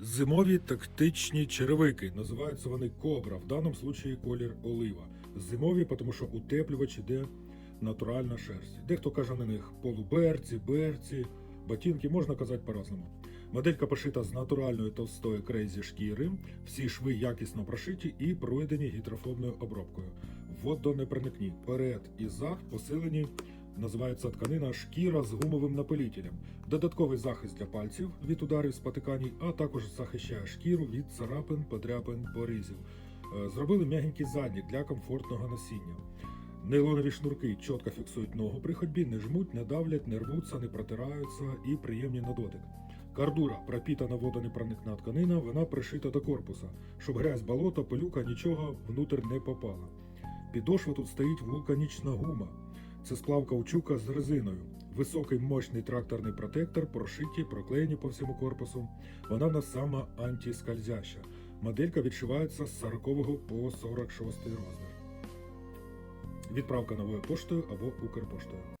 Зимові тактичні черевики. Називаються вони кобра, в даному случаї колір олива. Зимові, тому що утеплювач іде натуральна шерсть. Дехто каже на них полуберці, берці, ботинки, можна казати по-разному. Моделька пошита з натуральної товстої крейзі шкіри, всі шви якісно прошиті і пройдені гідрофобною обробкою. Водонепроникні. Перед і зад посилені Називається тканина шкіра з гумовим напилітелем. Додатковий захист для пальців від ударів спотикань, а також захищає шкіру від царапин, подряпин, порізів. Е, Зробили м'ягенький заднік для комфортного носіння. Нейлонові шнурки чітко фіксують ногу при ходьбі, не жмуть, не давлять, не рвуться, не протираються і приємні на дотик. Кардура пропітана водонепроникна тканина, вона пришита до корпуса, щоб грязь, болото, пилюка нічого внутрь не попала. Підошва тут стоїть вулканічна гума. Це сплав каучука з резиною. Високий мощний тракторний протектор, прошиті, проклеєні по всьому корпусу. Вона в нас сама антискользяща. Моделька відшивається з 40 по 46 розмір. Відправка новою поштою або Укрпоштою.